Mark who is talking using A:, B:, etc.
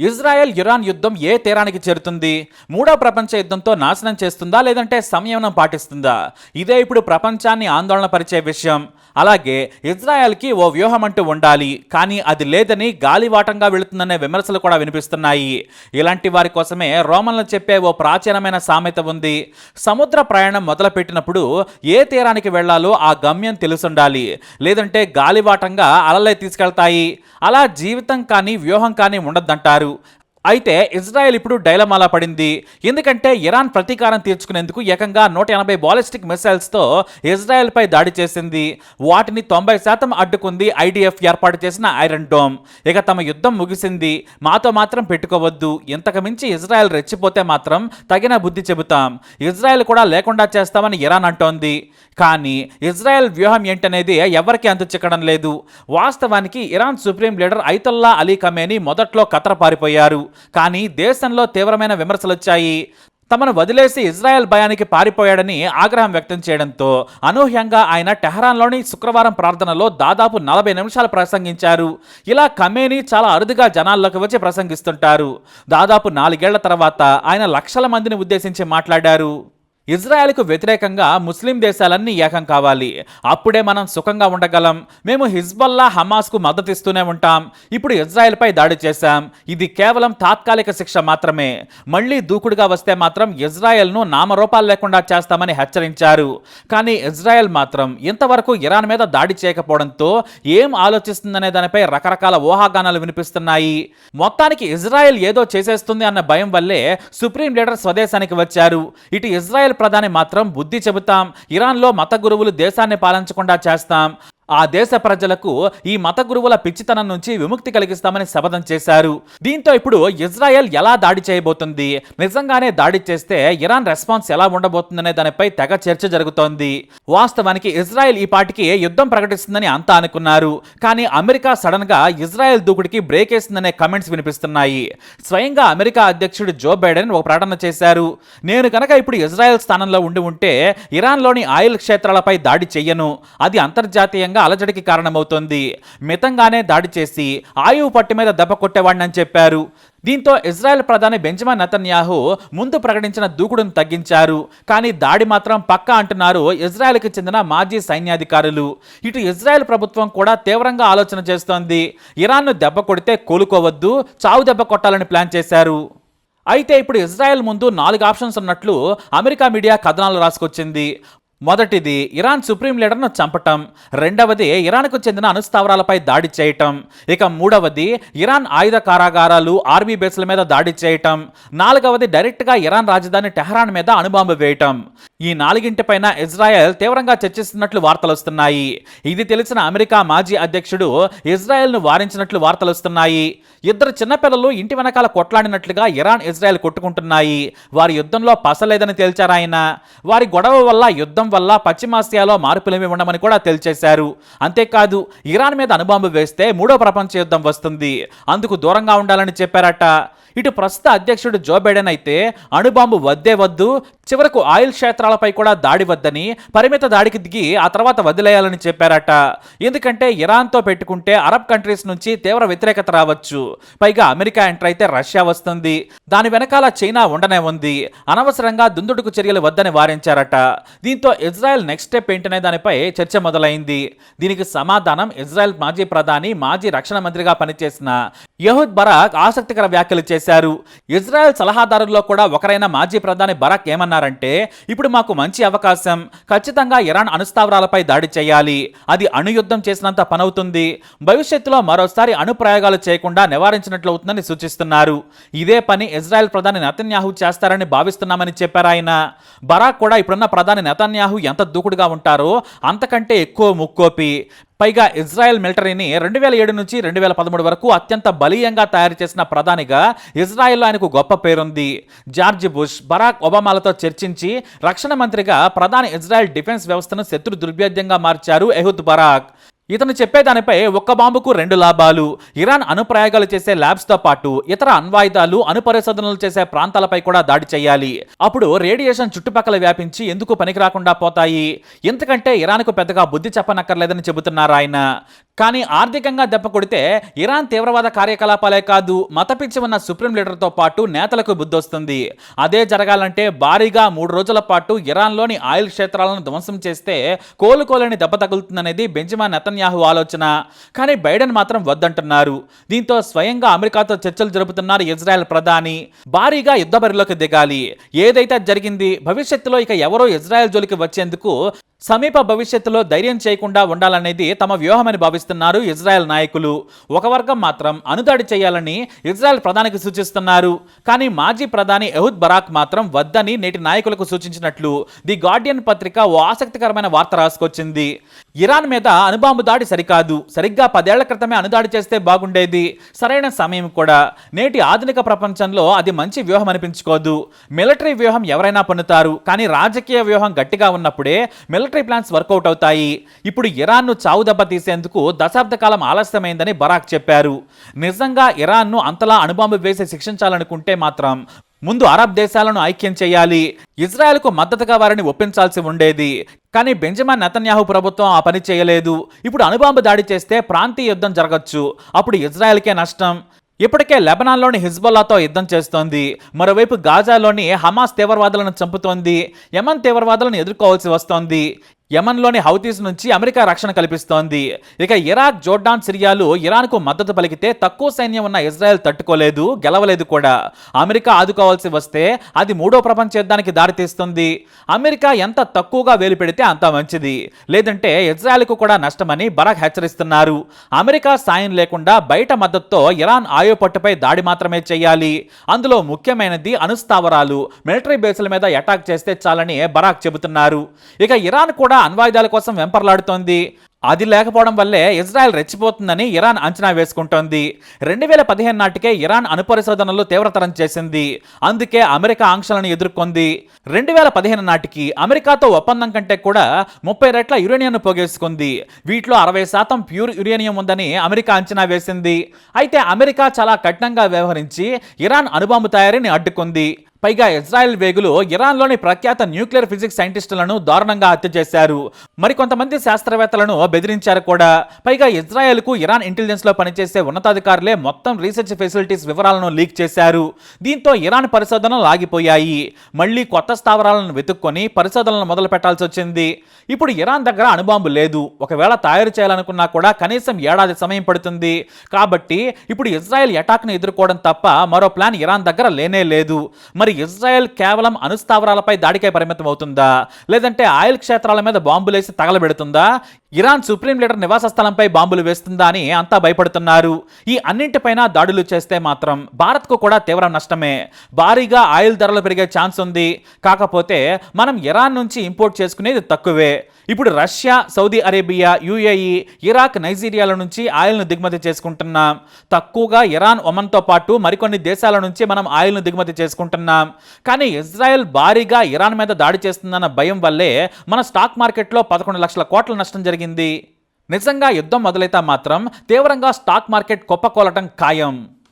A: Israel Iran యుద్ధం ఏ తీరానికి చేరుతుంది? మూడో ప్రపంచ యుద్ధంతో నాశనం చేస్తుందా? లేదంటే సంయమనం పాటిస్తుందా? ఇదే ఇప్పుడు ప్రపంచాన్ని ఆందోళన పరిచే విషయం. అలాగే ఇజ్రాయెల్కి ఓ వ్యూహం అంటూ ఉండాలి. కానీ అది లేదని గాలివాటంగా వెళుతుందనే విమర్శలు కూడా వినిపిస్తున్నాయి. ఇలాంటి వారి కోసమే రోమన్లు చెప్పే ఓ ప్రాచీనమైన సామెత ఉంది. సముద్ర ప్రయాణం మొదలుపెట్టినప్పుడు ఏ తీరానికి వెళ్ళాలో ఆ గమ్యం తెలుసుండాలి. లేదంటే గాలివాటంగా అలలే తీసుకెళ్తాయి. అలా జీవితం కానీ వ్యూహం కానీ ఉండద్దంటారు. అన్నారు అయితే ఇజ్రాయెల్ ఇప్పుడు డైలమాలా పడింది. ఎందుకంటే ఇరాన్ ప్రతీకారం తీర్చుకునేందుకు ఏకంగా నూట ఎనభై బాలిస్టిక్ మిసైల్స్తో ఇజ్రాయెల్పై దాడి చేసింది. వాటిని తొంభై శాతం అడ్డుకుంది ఐడిఎఫ్ ఏర్పాటు చేసిన ఐరన్ డోమ్. ఇక తమ యుద్ధం ముగిసింది. మాతో మాత్రం పెట్టుకోవద్దు. ఇంతకు మించి ఇజ్రాయెల్ రెచ్చిపోతే మాత్రం తగిన బుద్ధి చెబుతాం. ఇజ్రాయెల్ కూడా లేకుండా చేస్తామని ఇరాన్ అంటోంది. కానీ ఇజ్రాయెల్ వ్యూహం ఏంటనేది ఎవరికీ అందచిక్కడం లేదు. వాస్తవానికి Iran supreme leader Ayatollah Ali Khamenei మొదట్లో కతర పారిపోయారు. కానీ దేశంలో తీవ్రమైన విమర్శలు వచ్చాయి. తమను వదిలేసి ఇజ్రాయెల్ భయానికి పారిపోయాడని ఆగ్రహం వ్యక్తం చేయడంతో అనూహ్యంగా ఆయన టెహరాన్లోని శుక్రవారం ప్రార్థనలో దాదాపు నలభై నిమిషాలు ప్రసంగించారు. ఇలా కమేని చాలా అరుదుగా జనాల్లోకి వచ్చి ప్రసంగిస్తుంటారు. దాదాపు నాలుగేళ్ళ తర్వాత ఆయన లక్షల మందిని ఉద్దేశించి మాట్లాడారు. ఇజ్రాయెల్కు వ్యతిరేకంగా ముస్లిం దేశాలన్నీ ఏకం కావాలి. అప్పుడే మనం సుఖంగా ఉండగలం. మేము హిజ్బల్లా హమాస్కు మద్దతిస్తూనే ఉంటాం. ఇప్పుడు ఇజ్రాయెల్పై దాడి చేశాం. ఇది కేవలం తాత్కాలిక శిక్ష మాత్రమే. మళ్ళీ దూకుడుగా వస్తే మాత్రం ఇజ్రాయెల్ను నామరూపాలు లేకుండా చేస్తామని హెచ్చరించారు. కానీ ఇజ్రాయెల్ మాత్రం ఇంతవరకు ఇరాన్ మీద దాడి చేయకపోవడంతో ఏం ఆలోచిస్తుందనే దానిపై రకరకాల ఊహాగానాలు వినిపిస్తున్నాయి. మొత్తానికి ఇజ్రాయెల్ ఏదో చేసేస్తుంది అన్న భయం వల్లే సుప్రీం లీడర్ స్వదేశానికి వచ్చారు. ఇటు ఇజ్రాయెల్ ప్రధాని మాత్రం బుద్ధి చెబుతాం. ఇరాన్లో మత గురువులు దేశాన్ని పాలించకుండా చేస్తాం. ఆ దేశ ప్రజలకు ఈ మత గురువుల పిచ్చితనం నుంచి విముక్తి కలిగిస్తామని శపథం చేశారు. దీంతో ఇప్పుడు ఇజ్రాయెల్ ఎలా దాడి చేయబోతుంది? నిజంగానే దాడి చేస్తే ఇరాన్ రెస్పాన్స్ ఎలా ఉండబోతుందనే దానిపై తెగ చర్చ జరుగుతోంది. వాస్తవానికి ఇజ్రాయెల్ ఈ పాటికి యుద్ధం ప్రకటిస్తుందని అంతా అనుకున్నారు. కానీ అమెరికా సడన్గా ఇజ్రాయెల్ దూకుడికి బ్రేక్ వేసిందనే కమెంట్స్ వినిపిస్తున్నాయి. స్వయంగా అమెరికా అధ్యక్షుడు జో బైడెన్ ఒక ప్రకటన చేశారు. నేను కనుక ఇప్పుడు ఇజ్రాయెల్ స్థానంలో ఉండి ఉంటే ఇరాన్లోని ఆయిల్ క్షేత్రాలపై దాడి చెయ్యను. అది అంతర్జాతీయంగా అలజడికి కారణమవుతోంది. మితంగానే దాడి చేసి ఆయువు పట్టు మీద దెబ్బ కొట్టేవాడినని చెప్పారు. దీంతో ఇజ్రాయెల్ ప్రధాని బెంజమిన్ నతన్యాహు ముందు ప్రకటించిన దూకుడును తగ్గించారు. కానీ దాడి మాత్రం పక్కా అంటున్నారు ఇజ్రాయెల్కి చెందిన మాజీ సైన్యాధికారులు. ఇటు ఇజ్రాయెల్ ప్రభుత్వం కూడా తీవ్రంగా ఆలోచన చేస్తోంది. ఇరాన్ను దెబ్బ కొడితే కోలుకోవద్దు చావు దెబ్బ కొట్టాలని ప్లాన్ చేశారు. అయితే ఇప్పుడు ఇజ్రాయెల్ ముందు నాలుగు ఆప్షన్స్ ఉన్నట్లు అమెరికా మీడియా కథనాలు రాసుకొచ్చింది. మొదటిది ఇరాన్ సుప్రీం లీడర్ను చంపటం రెండవది ఇరాన్కు చెందిన అనుస్థావరాలపై దాడి చేయటం ఇక మూడవది ఇరాన్ ఆయుధ కారాగారాలు ఆర్మీ బేస్ల మీద దాడి చేయటం నాలుగవది డైరెక్ట్గా ఇరాన్ రాజధాని టెహరాన్ మీద అణుబాంబు వేయటం. ఈ నాలుగింటిపైన ఇజ్రాయెల్ తీవ్రంగా చర్చిస్తున్నట్లు వార్తలు వస్తున్నాయి. ఇది తెలిసిన అమెరికా మాజీ అధ్యక్షుడు ఇజ్రాయెల్ను వారించినట్లు వార్తలు వస్తున్నాయి. ఇద్దరు చిన్నపిల్లలు ఇంటి వెనకాల కొట్లాడినట్లుగా ఇరాన్ ఇజ్రాయెల్ కొట్టుకుంటున్నాయి. వారి యుద్ధంలో పసలేదని తేల్చారాయన వారి గొడవ వల్ల యుద్ధం వల్ల పశ్చిమాసియాలో మార్పులేమి ఉండమని కూడా తేల్చేశారు అంతేకాదు ఇరాన్ మీద అణుబాంబు వేస్తే మూడో ప్రపంచ యుద్ధం వస్తుంది. అందుకు దూరంగా ఉండాలని చెప్పారట. ఇటు ప్రస్తుత అధ్యక్షుడు జో బైడెన్ అయితే అణుబాంబు వద్దే వద్దు చివరకు ఆయిల్ క్షేత్రాలపై కూడా దాడి వద్దని పరిమిత దాడికి దిగి ఆ తర్వాత వదిలేయాలని చెప్పారట. ఎందుకంటే ఇరాన్తో పెట్టుకుంటే అరబ్ కంట్రీస్ నుంచి తీవ్ర వ్యతిరేకత రావచ్చు. పైగా అమెరికా ఎంటర్ అయితే రష్యా వస్తుంది. దాని వెనకాల చైనా ఉండనే ఉంది. అనవసరంగా దుందుడుకు చర్యలు వద్దని వారించారట. దీంతో ఇజ్రాయెల్ నెక్స్ట్ స్టెప్ ఏంటనే దానిపై చర్చ మొదలైంది. దీనికి సమాధానం ఇజ్రాయెల్ మాజీ ప్రధాని మాజీ రక్షణ మంత్రిగా పనిచేసిన యహూద్ బరాక్ ఆసక్తికర వ్యాఖ్యలు చేశారు. ఇజ్రాయెల్ సలహాదారుల్లో కూడా ఒకరైన మాజీ ప్రధాని బరాక్ ఏమన్నారంటే ఇప్పుడు మాకు మంచి అవకాశం. ఖచ్చితంగా ఇరాన్ అనుస్థావరాలపై దాడి చేయాలి. అది అణుయుద్ధం చేసినంత పనవుతుంది. భవిష్యత్తులో మరోసారి అణుప్రయోగాలు చేయకుండా నివారించినట్లవుతుందని సూచిస్తున్నారు. ఇదే పని ఇజ్రాయెల్ ప్రధాని నెతన్యాహు చేస్తారని భావిస్తున్నామని చెప్పారు ఆయన. బరాక్ కూడా ఇప్పుడున్న ప్రధాని నెతన్యాహు ఎంత దూకుడుగా ఉంటారో అంతకంటే ఎక్కువ ముక్కోపి. పైగా ఇజ్రాయెల్ మిలిటరీని రెండు వేల ఏడు నుంచి రెండు వేల పదమూడు వరకు అత్యంత బలీయంగా తయారు చేసిన ప్రధానిగా ఇజ్రాయెల్లో ఆయనకు గొప్ప పేరుంది. జార్జ్ బుష్ బరాక్ ఒబామాలతో చర్చించి రక్షణ మంత్రిగా ప్రధాని ఇజ్రాయెల్ డిఫెన్స్ వ్యవస్థను శత్రు దుర్భేద్యంగా మార్చారు ఎహుద్ బరాక్. ఇతను చెప్పేదానిపై ఒక్క బాంబుకు రెండు లాభాలు. ఇరాన్ అనుప్రయోగాలు చేసే ల్యాబ్స్తో పాటు ఇతర అణ్వాయుధాలు అనుపరిశోధనలు చేసే ప్రాంతాలపై కూడా దాడి చేయాలి. అప్పుడు రేడియేషన్ చుట్టుపక్కల వ్యాపించి ఎందుకు పనికి రాకుండా పోతాయి? ఎందుకంటే ఇరాన్కు పెద్దగా బుద్ధి చెప్పనక్కర్లేదని చెబుతున్నారు ఆయన. కానీ ఆర్థికంగా దెబ్బ కొడితే ఇరాన్ తీవ్రవాద కార్యకలాపాలే కాదు మతపిచ్చి ఉన్న సుప్రీం లీడర్తో పాటు నేతలకు బుద్ధొస్తుంది. అదే జరగాలంటే భారీగా మూడు రోజుల పాటు ఇరాన్లోని ఆయిల్ క్షేత్రాలను ధ్వంసం చేస్తే కోలుకోలేని దెబ్బ తగులుతుందనేది బెంజిమా నెతన్యాహు ఆలోచన. కానీ బైడెన్ మాత్రం వద్దంటున్నారు. దీంతో స్వయంగా అమెరికాతో చర్చలు జరుపుతున్నారు ఇజ్రాయెల్ ప్రధాని. భారీగా యుద్ధ బరిలోకి దిగాలి. ఏదైతే జరిగింది భవిష్యత్తులో ఇక ఎవరో ఇజ్రాయెల్ జోలికి వచ్చేందుకు సమీప భవిష్యత్తులో ధైర్యం చేయకుండా ఉండాలనేది తమ వ్యూహమని భావిస్తున్నారు ఇజ్రాయెల్ నాయకులు. ఒక వర్గం మాత్రం అనుదాడి చేయాలని ఇజ్రాయెల్ ప్రధానికి సూచిస్తున్నారు. కానీ మాజీ ప్రధాని ఎహుద్ బరాక్ మాత్రం వద్దని నేటి నాయకులకు సూచించినట్లు ది గార్డియన్ పత్రిక ఓ ఆసక్తికరమైన వార్త రాసుకొచ్చింది. ఇరాన్ మీద అణుబాంబు దాడి సరికాదు. సరిగ్గా పదేళ్ళ క్రితమే అణుదాడి చేస్తే బాగుండేది. సరైన సమయం కూడా. నేటి ఆధునిక ప్రపంచంలో అది మంచి వ్యూహం అనిపించుకోదు. మిలిటరీ వ్యూహం ఎవరైనా పన్నుతారు కానీ రాజకీయ వ్యూహం గట్టిగా ఉన్నప్పుడే మిలిటరీ ప్లాన్స్ వర్కౌట్ అవుతాయి. ఇప్పుడు ఇరాన్ను చావు దెబ్బ తీసేందుకు దశాబ్ద కాలం ఆలస్యమైందని బరాక్ చెప్పారు. నిజంగా ఇరాన్ను అంతలా అణుబాంబు వేసి శిక్షించాలనుకుంటే మాత్రం ముందు అరబ్ దేశాలను ఐక్యం చేయాలి. ఇజ్రాయెల్కు మద్దతుగా వారిని ఒప్పించాల్సి ఉండేది. కానీ బెంజమిన్ నెతన్యాహు ప్రభుత్వం ఆ పని చేయలేదు. ఇప్పుడు అణుబాంబు దాడి చేస్తే ప్రాంతీయ యుద్ధం జరగచ్చు. అప్పుడు ఇజ్రాయెల్కే నష్టం. ఇప్పటికే లెబనాన్లోని హిజ్బుల్లాతో యుద్ధం చేస్తోంది. మరోవైపు గాజాలోని హమాస్ తీవ్రవాదులను చంపుతోంది. యమన్ తీవ్రవాదులను ఎదుర్కోవాల్సి వస్తోంది. యమన్లోని హౌతీస్ నుంచి అమెరికా రక్షణ కల్పిస్తోంది. ఇక ఇరాక్ జోర్డాన్ సిరియాలు ఇరాన్కు మద్దతు పలికితే తక్కువ సైన్యం ఉన్న ఇజ్రాయెల్ తట్టుకోలేదు గెలవలేదు కూడా. అమెరికా ఆదుకోవాల్సి వస్తే అది మూడో ప్రపంచ యుద్ధానికి దారితీస్తుంది. అమెరికా ఎంత తక్కువగా వేలు పెడితే అంత మంచిది. లేదంటే ఇజ్రాయెల్కు కూడా నష్టమని బరాక్ హెచ్చరిస్తున్నారు. అమెరికా సాయం లేకుండా బయట మద్దతుతో ఇరాన్ ఆయో పట్టుపై దాడి మాత్రమే చేయాలి. అందులో ముఖ్యమైనది అనుస్థావరాలు. మిలిటరీ బేసుల మీద అటాక్ చేస్తే చాలని బరాక్ చెబుతున్నారు. ఇక ఇరాన్ కూడా అణ్వాయుధాల కోసం వెంపర్లాడుతోంది. అది లేకపోవడం వల్లే ఇజ్రాయెల్ రెచ్చిపోతుందని ఇరాన్ అంచనా వేసుకుంటోంది. రెండు వేల పదిహేను నాటికే ఇరాన్ అణుపరిశోధనలు తీవ్రతరం చేసింది. అందుకే అమెరికా ఆంక్షలను ఎదుర్కొంది. రెండు వేల పదిహేను నాటికి అమెరికాతో ఒప్పందం కంటే కూడా ముప్పై రెట్ల యురేనియంను పోగేసుకుంది. వీటిలో అరవై శాతం ప్యూర్ యురేనియం ఉందని అమెరికా అంచనా వేసింది. అయితే అమెరికా చాలా కఠినంగా వ్యవహరించి ఇరాన్ అణుబాంబు తయారీని అడ్డుకుంది. పైగా ఇజ్రాయెల్ వేగులు ఇరాన్లోని ప్రఖ్యాత న్యూక్లియర్ ఫిజిక్స్ సైంటిస్టులను దారుణంగా హత్య చేశారు. మరికొంతమంది శాస్త్రవేత్తలను బెదిరించారు కూడా. పైగా ఇజ్రాయెల్కు ఇరాన్ ఇంటెలిజెన్స్లో పనిచేసే ఉన్నతాధికారులే మొత్తం రీసెర్చ్ ఫెసిలిటీస్ వివరాలను లీక్ చేశారు. దీంతో ఇరాన్ పరిశోధనలు ఆగిపోయాయి. మళ్ళీ కొత్త స్థావరాలను వెతుక్కొని పరిశోధనలు మొదలు పెట్టాల్సి వచ్చింది. ఇప్పుడు ఇరాన్ దగ్గర అణుబాంబు లేదు. ఒకవేళ తయారు చేయాలనుకున్నా కూడా కనీసం ఏడాది సమయం పడుతుంది. కాబట్టి ఇప్పుడు ఇజ్రాయెల్ అటాక్ను ఎదుర్కోవడం తప్ప మరో ప్లాన్ ఇరాన్ దగ్గర లేనే లేదు. మరి ఇజ్రాయెల్ కేవలం అణుస్థావరాలపై దాడికే పరిమితం అవుతుందా లేదంటే ఆయిల్ క్షేత్రాల మీద బాంబులేసి తగలబెడుతుందా? ఇరాన్ సుప్రీం లీడర్ నివాస స్థలంపై బాంబులు వేస్తుందా అని అంతా భయపడుతున్నారు. ఈ అన్నింటిపైన దాడులు చేస్తే మాత్రం భారత్కు కూడా తీవ్ర నష్టమే. భారీగా ఆయిల్ ధరలు పెరిగే ఛాన్స్ ఉంది. కాకపోతే మనం ఇరాన్ నుంచి ఇంపోర్ట్ చేసుకునేది తక్కువే. ఇప్పుడు Russia Saudi Arabia UAE Iraq నైజీరియాల నుంచి ఆయిల్ను దిగుమతి చేసుకుంటున్నాం. తక్కువగా ఇరాన్ ఒమన్తో పాటు మరికొన్ని దేశాల నుంచి మనం ఆయిల్ను దిగుమతి చేసుకుంటున్నాం. కానీ ఇజ్రాయెల్ భారీగా ఇరాన్ మీద దాడి చేస్తుందన్న భయం వల్లే మన స్టాక్ మార్కెట్లో పదకొండు లక్షల కోట్ల నష్టం జరిగింది. నిజంగా యుద్ధం మొదలైతే మాత్రం తీవ్రంగా స్టాక్ మార్కెట్ కుప్పకూలటం ఖాయం.